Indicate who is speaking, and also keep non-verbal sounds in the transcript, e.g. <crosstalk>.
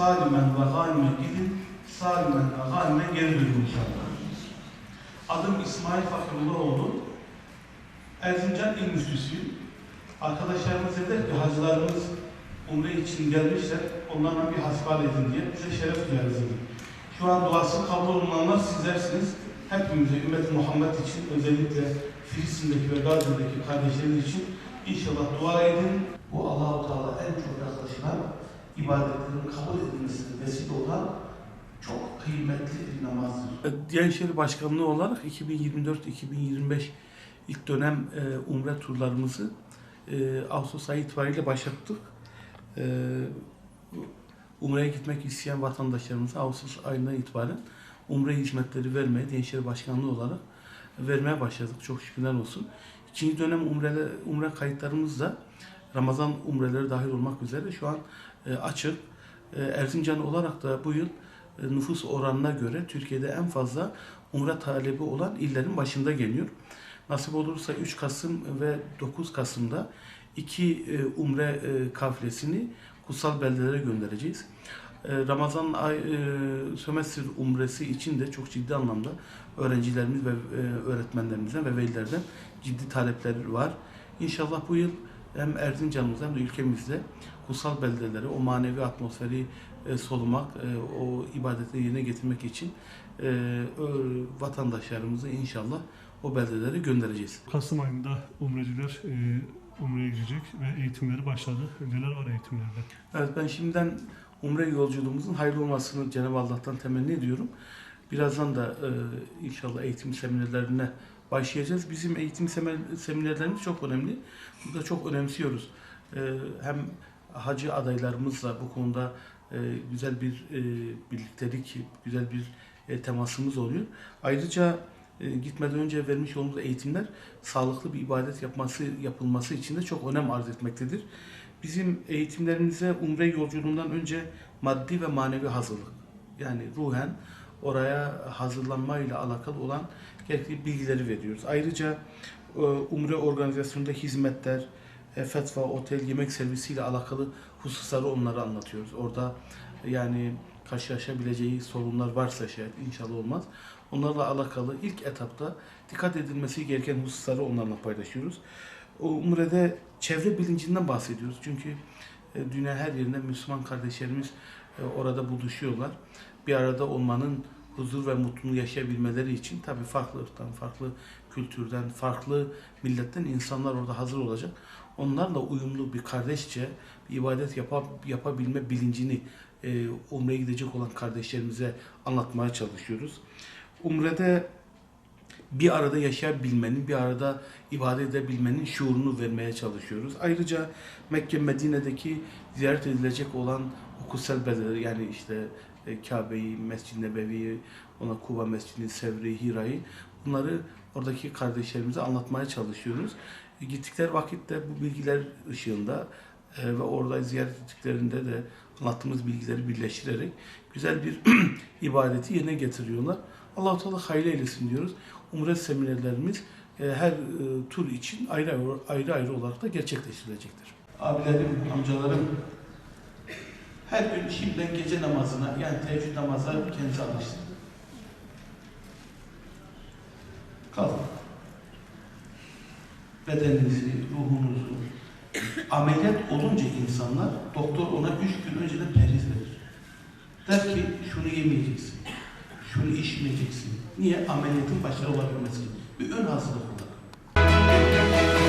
Speaker 1: salimen ve ganimen gidin, salimen ve ganimen geri dönün inşallah. Adım İsmail Fakirullahoğlu. Erzincan İl Müftüsüyüm. Arkadaşlarımız dediler ki hacılarımız umre için gelmişler, onlarla bir hasbihal edin diye bize şeref duyarız dedi. Şu an duası kabul olunanlar sizlersiniz. Hepimize, ümmet Muhammed için, özellikle Filistin'deki ve Gazze'deki kardeşlerimiz için inşallah dua edin. Bu Allah-u Teala en çok yaklaşılan ibadetlerin kabul edilmesine vesile olan çok kıymetli bir namazdır. Diyanet İşleri Başkanlığı olarak 2024-2025 ilk dönem e, umre turlarımızı e, Ağustos ayı itibariyle başlattık. E, Umre'ye gitmek isteyen vatandaşlarımıza Ağustos ayından itibaren umre hizmetleri vermeye Diyanet İşleri Başkanlığı olarak vermeye başladık. Çok şükürler olsun. İkinci dönem umre, umre kayıtlarımız da Ramazan umreleri dahil olmak üzere şu an e, açık. E, Erzincan olarak da bu yıl e, nüfus oranına göre Türkiye'de en fazla umre talebi olan illerin başında geliyor. Nasip olursa 3 Kasım ve 9 Kasım'da iki e, umre e, kafilesini kutsal beldelere göndereceğiz. E, Ramazan ay e, sömestr umresi için de çok ciddi anlamda öğrencilerimiz ve e, öğretmenlerimizden ve velilerden ciddi talepler var. İnşallah bu yıl hem Erzincan'ımızda hem de ülkemizde kutsal beldeleri, o manevi atmosferi e, solumak, e, o ibadetleri yerine getirmek için e, vatandaşlarımızı inşallah o beldelere göndereceğiz.
Speaker 2: Kasım ayında umreciler e, umreye girecek ve eğitimleri başladı. Neler var eğitimlerde?
Speaker 1: Evet ben şimdiden umre yolculuğumuzun hayırlı olmasını Cenab-ı Allah'tan temenni ediyorum. Birazdan da e, inşallah eğitim seminerlerine başlayacağız. Bizim eğitim seminerlerimiz çok önemli. Burada çok önemsiyoruz. E, hem hacı adaylarımızla bu konuda e, güzel bir e, birliktelik, güzel bir e, temasımız oluyor. Ayrıca e, gitmeden önce vermiş olduğumuz eğitimler sağlıklı bir ibadet yapması yapılması için de çok önem arz etmektedir. Bizim eğitimlerimize umre yolculuğundan önce maddi ve manevi hazırlık yani ruhen oraya hazırlanmayla alakalı olan gerekli bilgileri veriyoruz. Ayrıca e, umre organizasyonunda hizmetler, e, fetva, otel, yemek servisiyle alakalı hususları onlara anlatıyoruz. Orada yani karşılaşabileceği sorunlar varsa şayet inşallah olmaz. Onlarla alakalı ilk etapta dikkat edilmesi gereken hususları onlarla paylaşıyoruz. Umre'de çevre bilincinden bahsediyoruz. Çünkü e, dünya her yerinde Müslüman kardeşlerimiz orada buluşuyorlar. Bir arada olmanın huzur ve mutluluğu yaşayabilmeleri için tabii farklı ırktan, farklı kültürden, farklı milletten insanlar orada hazır olacak. Onlarla uyumlu bir kardeşçe bir ibadet yapa, yapabilme bilincini e, Umre'ye gidecek olan kardeşlerimize anlatmaya çalışıyoruz. Umre'de bir arada yaşayabilmenin, bir arada ibadet edebilmenin şuurunu vermeye çalışıyoruz. Ayrıca Mekke, Medine'deki ziyaret edilecek olan o kutsal yani işte e, Kabe'yi, Mescid-i Nebevi'yi, ona Kuba Mescid-i Sevri, Hira'yı bunları oradaki kardeşlerimize anlatmaya çalışıyoruz. E, gittikleri vakitte bu bilgiler ışığında e, ve orada ziyaret ettiklerinde de anlattığımız bilgileri birleştirerek güzel bir <clears throat> ibadeti yerine getiriyorlar. Allah-u Teala hayırlı eylesin diyoruz. Umre seminerlerimiz e, her e, tur için ayrı ayrı, ayrı olarak da gerçekleştirilecektir. Abilerim, amcalarım her gün şimdiden gece namazına yani teheccüd namazına kendisi alıştı. Kalın. Bedeninizi, ruhunuzu ameliyat olunca insanlar doktor ona üç gün önceden perhiz verir. Der ki şunu yemeyeceksin, şunu işmeyeceksin. Niye? Ameliyatın başarılı olabilmesi için. Bir ön hazırlık olarak.